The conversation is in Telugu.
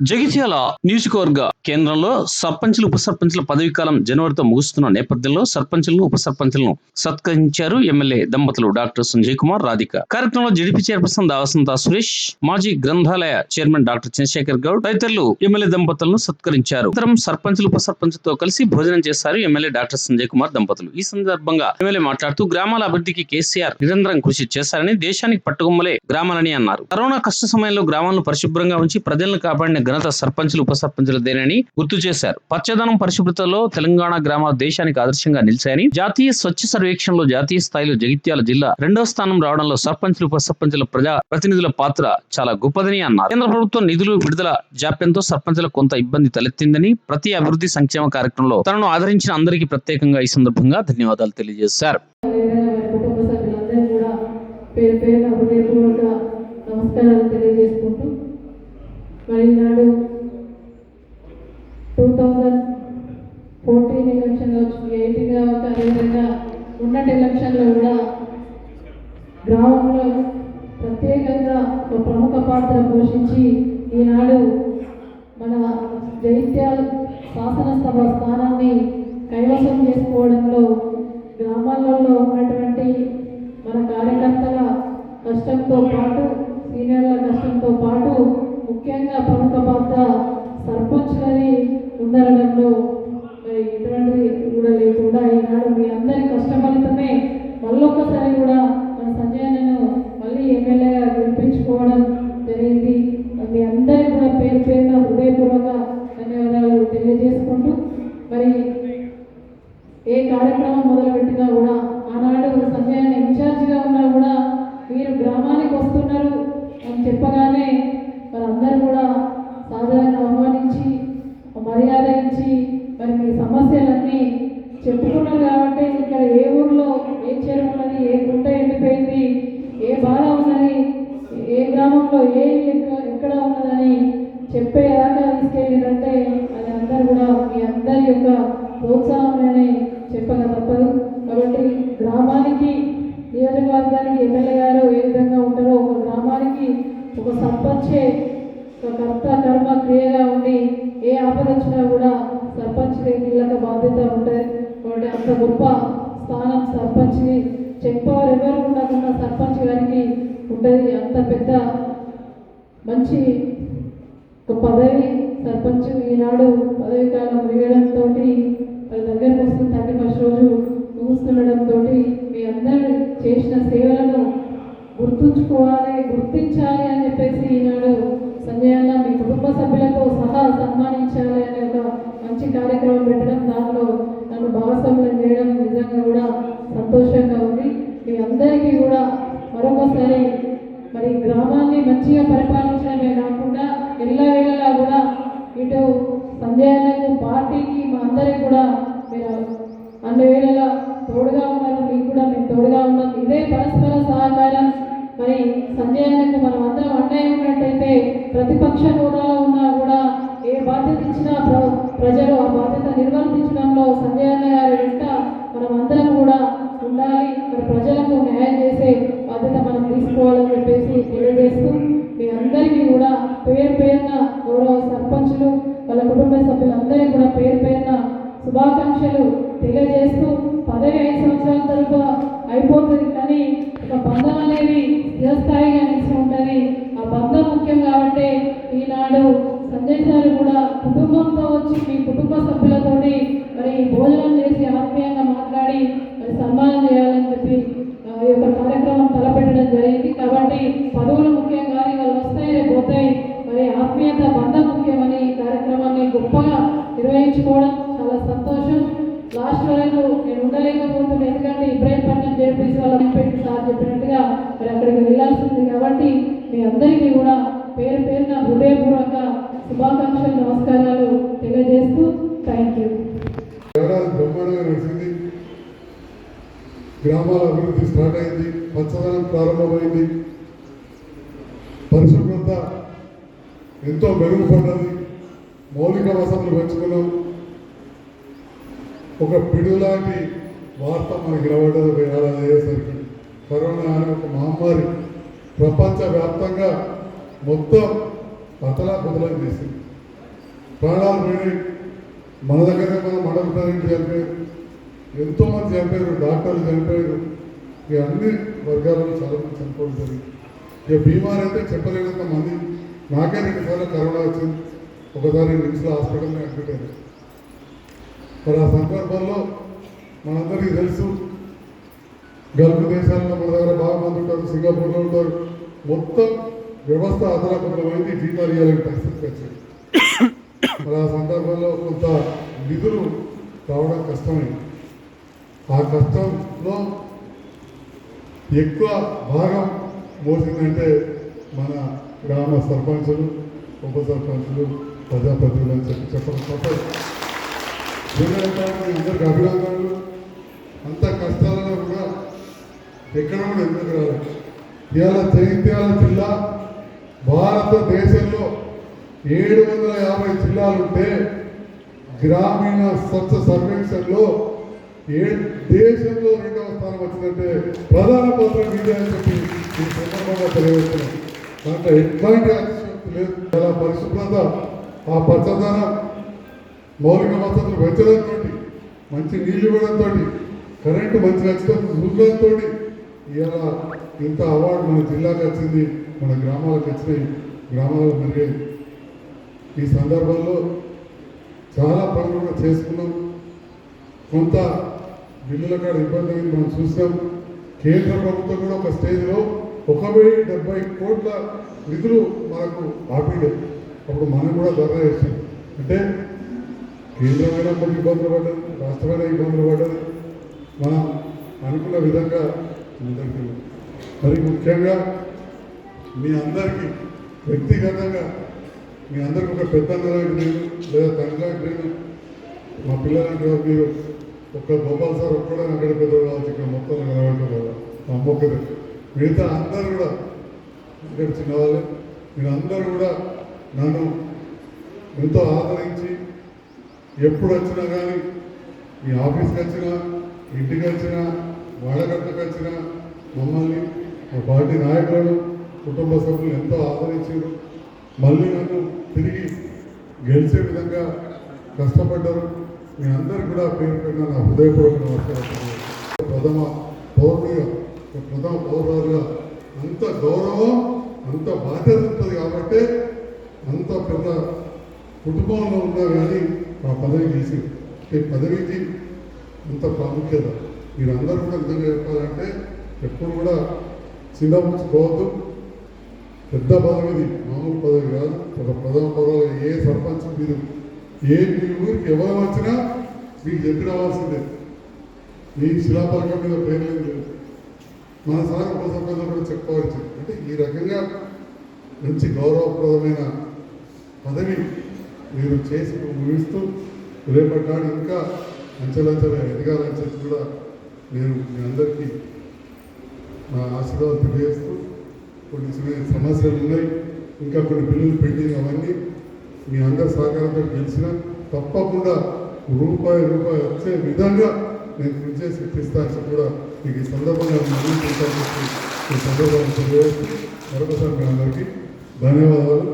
జగిత్యాల నియోజకవర్గ కేంద్రంలో సర్పంచులు ఉప సర్పంచుల పదవీ కాలం జనవరితో ముగుస్తున్న నేపథ్యంలో సర్పంచులను ఉప సర్పంచులను సత్కరించారు ఎమ్మెల్యే దంపతులు డాక్టర్ సంజయ్ కుమార్ రాధిక. కార్యక్రమంలో జడిపి చైర్పర్సన్ దావసంత సురేష్ మాజీ గ్రంథాలయ చైర్మన్ డాక్టర్ చంద్రశేఖర్ గౌడ్ తదితరులు ఎమ్మెల్యే దంపతులను సత్కరించారు. అనంతరం సర్పంచులు ఉప సర్పంచులతో కలిసి భోజనం చేశారు ఎమ్మెల్యే డాక్టర్ సంజయ్ కుమార్ దంపతులు. ఈ సందర్భంగా ఎమ్మెల్యే మాట్లాడుతూ గ్రామాల అభివృద్ధికి కేసీఆర్ నిరంతరం కృషి చేశారని దేశానికి పట్టుకొమ్మలే గ్రామాలని అన్నారు. కరోనా కష్ట సమయంలో గ్రామాలను పరిశుభ్రంగా ఉంచి ప్రజలను కాపాడిన ఘనత సర్పంచులు ఉప సర్పంచులదేనని గుర్తు చేశారు. పచ్చదనం పరిశుభ్రతలో తెలంగాణ గ్రామాలు దేశానికి ఆదర్శంగా నిలిచాయని జాతీయ స్వచ్ఛ సర్వేక్షణలో జాతీయ స్థాయిలో జగిత్యాల జిల్లా రెండవ స్థానం రావడంలో సర్పంచులు ఉప సర్పంచుల ప్రజా ప్రతినిధుల పాత్ర చాలా గొప్పదని అన్నారు. కేంద్ర ప్రభుత్వం నిధులు విడుదల జాప్యంతో సర్పంచులకు కొంత ఇబ్బంది తలెత్తిందని ప్రతి అభివృద్ధి సంక్షేమ కార్యక్రమంలో తనను ఆదరించిన అందరికీ ప్రత్యేకంగా ఈ సందర్భంగా ధన్యవాదాలు తెలియజేశారు. పేరు పేరున హృదయపూర్వక నమస్కారాలు తెలియజేసుకుంటూ మరి ఈనాడు టూ థౌజండ్ ఫోర్టీన్ ఎలక్షన్లో వచ్చింది ఎయిటీన్ కావచ్చు అదేవిధంగా ఉన్నటి ఎలక్షన్లో కూడా గ్రామంలో ప్రత్యేకంగా ఒక ప్రముఖ పాత్ర పోషించి ఈనాడు మన జైత్యాల శాసనసభ స్థానాన్ని కైవసం చేసుకోవడంలో గ్రామాలలో ఉన్నటువంటి మన కార్యకర్తల కష్టంతో పాటు చెప్పగానే వారందరూ కూడా సాధారణ ఆహ్వానించి మర్యాద ఇచ్చి మరి మీ సమస్యలన్నీ చెప్పుకున్నారు కాబట్టి ఇక్కడ ఏ ఊర్లో ఏ చెరువు ఉన్నది ఏ గుంట ఎండిపోయింది ఏ బాధ ఉన్నది ఏ గ్రామంలో ఏ ఇల్లు ఒక సర్పంచే ఒక కర్త కర్మ క్రియగా ఉండి ఏ ఆపద వచ్చినా కూడా సర్పంచ్కి కీలక బాధ్యత ఉంటుంది కాబట్టి అంత గొప్ప స్థానం సర్పంచ్ది. చెక్ ఎవరు ఉండకుండా సర్పంచ్ గారికి ఉంటుంది అంత పెద్ద మంచి ఒక పదవి సర్పంచ్ ఈనాడు పదవి కాలం వేయడంతో వాళ్ళ దగ్గరకు వస్తుంది థర్టీ ఫస్ట్ రోజు ముగుస్తుండడంతో మీ అందరూ చేసిన సేవలను గుర్తుంచుకోవాలి గుర్తించాలి అని చెప్పేసి ఈనాడు సంజయ్ అన్న మీ కుటుంబ సభ్యులతో సహా సన్మానించాలి అనే ఒక మంచి కార్యక్రమం పెట్టడం దాంట్లో నన్ను భాగస్వామ్యం చేయడం నిజంగా కూడా సంతోషంగా ఉంది. మీ అందరికీ కూడా మరొకసారి మరి గ్రామాన్ని మంచిగా పరిపాలించడమే కాకుండా ఎల్లవేళలా కూడా ఇటు సంజయ్ అన్నకు పార్టీకి మా అందరికి కూడా మీరు అన్ని వేళలా తోడుగా ఉన్నారు మీకు కూడా మేము తోడుగా ఉన్నాం. ఇదే పరస్పర సహకారం మరి సంజయ్ అన్నకు మనం అందరం అండగా ఉన్నట్టయితే పక్ష హోదాలో ఉన్నా కూడా ఏ బాధ్యత ఇచ్చినా ప్ర ప్రజలు ఆ బాధ్యత నిర్వర్తించడంలో సంజయన్న గారి వెంట మనం అందరం కూడా ఉండాలి. మరి ప్రజలకు న్యాయం చేసే బాధ్యత మనం తీసుకోవాలని చెప్పేసి తెలియజేస్తూ మీ అందరికీ కూడా పేరు పేరున గౌరవ సర్పంచులు వాళ్ళ కుటుంబ సభ్యులందరికీ కూడా పేరు పేరున శుభాకాంక్షలు తెలియజేస్తూ పదవి ఐదు సంవత్సరాల తరపు అయిపోతుంది. కానీ ఒక బంధం అనేది స్థిరస్థాయిగా ఇబ్రాహీంపట్నం జేపీసీ వాళ్ళ సార్ చెప్పినట్టుగా మరి అక్కడికి వెళ్ళాల్సింది. కాబట్టి మీ అందరికీ కూడా పేరు పేరున హృదయపూర్వక శుభాకాంక్షలు నమస్కారాలు తెలియజేస్తూ థ్యాంక్ యూ గ్రామాల అభివృద్ధి స్టార్ట్ అయింది. పచ్చదనం ప్రారంభమైంది. పరిశుభ్రత ఎంతో మెరుగుపడ్డది. మౌలిక వసతులు పెంచుకున్నాం. ఒక పిడులాంటి వార్త మనకి నిలబడ్డది ఒక ఏడాది అయ్యేసరికి కరోనా అనే ఒక మహమ్మారి ప్రపంచవ్యాప్తంగా మొత్తం అతలా కుతలం చేసింది. ప్రాణాలు పెరిగి మన దగ్గర మనం మండల ప్రజలు చనిపోయారు. ఎంతోమంది చనిపోయారు డాక్టర్లు చనిపోయారు. ఇక అన్ని వర్గాలలో చాలా మంది చనిపోవడం జరిగింది. ఇక బీమార్ అంటే చెప్పలేనంత మంది నాకే రెండుసార్లు కరోనా వచ్చింది. ఒకసారి నిమ్స్లో హాస్పిటల్లో అడ్మిట్ అయ్యారు మరి ఆ సందర్భంలో మనందరికీ తెలుసు. గల్ఫ్ దేశాల్లో మన దగ్గర బాగా మంది ఉంటారు సింగపూర్లో ఉంటారు. మొత్తం వ్యవస్థ అదనపురమైంది జీతాలు ఇవ్వాలని పరిస్థితికి వచ్చింది మరి ఆ సందర్భంలో కొంత నిధులు రావడం కష్టమైంది ఆ కష్టంలో ఎక్కువ భాగం మోసిందంటే మన గ్రామ సర్పంచులు ఉప సర్పంచులు ప్రజాప్రతినిధులు అని చెప్పి చెప్పడం తప్పదు ఎందుకంటే అందరికి అభినందనలు అంత కష్టాలలో కూడా ఎక్కడ కూడా ఎందుకు రాలేదు ఇవాళ జగిత్యాల జిల్లా భారతదేశంలో ఏడు వందల యాభై జిల్లాలుంటే గ్రామీణ స్వచ్ఛ సర్వేక్షణలో ఏ దేశంలో రెండవ స్థానం వచ్చిందంటే ప్రధాన పాత్ర మీదే అని చెప్పి ఈ సందర్భంగా తెలియజేస్తున్నాం దాంట్లో ఎట్లాంటి లేదు. చాలా పరిశుభ్రత ఆ పచ్చదనం మౌలిక వసతులు పెంచడంతో మంచి నీళ్ళు ఇవ్వడంతో కరెంటు మంచి ఖచ్చితం చూడడంతో ఇవాళ ఇంత అవార్డు మన జిల్లాకు వచ్చింది మన గ్రామాలకు వచ్చినాయి గ్రామాలకు మెరుగాయి ఈ సందర్భంలో చాలా పనులు కూడా చేసుకున్నాం. కొంత బిల్లుల కాడ ఇబ్బంది అయింది మనం చూసాం కేంద్ర ప్రభుత్వం కూడా ఒక స్టేజ్లో ఒక వెయ్యి డెబ్బై కోట్ల నిధులు మనకు ఆపిండే అప్పుడు మనం కూడా ధర చేసాం అంటే కేంద్రమైన కొన్ని ఇబ్బందులు పడ్డది రాష్ట్రమైన ఇబ్బందులు పడ్డది మనం అనుకున్న విధంగా అందరికీ మరి ముఖ్యంగా మీ అందరికీ వ్యక్తిగతంగా మీ అందరికి ఒక పెద్ద లాంటి నేను లేదా తండ్రి నేను మా పిల్లలంటే మీరు ఒక్క గోపాల్ సార్ ఒక్కడే అక్కడ పెద్ద కావచ్చు ఇక్కడ మొత్తం కలవటం కదా మా అమ్మొక్కరే మిగతా అందరు కూడా ఇక్కడ చిన్నవాళ్ళు మీరు అందరూ కూడా నన్ను ఎంతో ఆదరించి ఎప్పుడు వచ్చినా కానీ మీ ఆఫీస్కి వచ్చినా ఇంటికి వచ్చినా వాళ్ళగట్టకు వచ్చినా మమ్మల్ని మా పార్టీ నాయకులను కుటుంబ సభ్యులు ఎంతో ఆదరించారు. మళ్ళీ నన్ను తిరిగి గెలిచే విధంగా కష్టపడ్డారు. మీ అందరికీ కూడా పేరు పెట్టిన నా హృదయపూర్వక నమస్కారం ప్రథమ పౌరుడిగా ప్రథమ పౌరులుగా అంత గౌరవం అంత బాధ్యత ఉంటుంది కాబట్టి అంత పెద్ద కుటుంబంలో ఉన్నా కానీ ఆ పదవి చేసి ఈ పదవికి ఇంత ప్రాముఖ్యత. మీరందరూ కూడా నిజంగా చెప్పాలంటే ఎప్పుడు కూడా చిన్నపుచ్చుకోవద్దు పెద్ద పదవిది మామూలు పదవి కాదు. ఒక ప్రథమ పదవి ఏ సర్పంచ్ మీరు ఏ మీ ఊరికి ఎవరు వచ్చినా మీకు చెప్పి రావాల్సిందే మీ శిలాపలకం మీద పేరు లేదు. మన సార్ ఉప కూడా చెప్పవచ్చు అంటే ఈ రకంగా మంచి గౌరవప్రదమైన పదవి మీరు చేసి ముగిస్తూ రేపటి నాడు ఇంకా అంచెలంచెల ఎదగాలని చెప్పి కూడా నేను మీ అందరికీ నా ఆశీర్వాదం తెలియజేస్తూ కొన్ని చిన్న సమస్యలు ఉన్నాయి. ఇంకా కొన్ని బిల్లులు పెండింగ్ అవన్నీ మీ అందరి సహకారంతో గెలిచిన తప్పకుండా రూపాయి రూపాయి వచ్చే విధంగా నేను కృషి చేసి ఇప్పిస్తాను కూడా మీకు ఈ సందర్భంగా మళ్ళీ ఈ సందర్భాన్ని తెలియజేస్తూ మరొకసారి మీ అందరికీ ధన్యవాదాలు.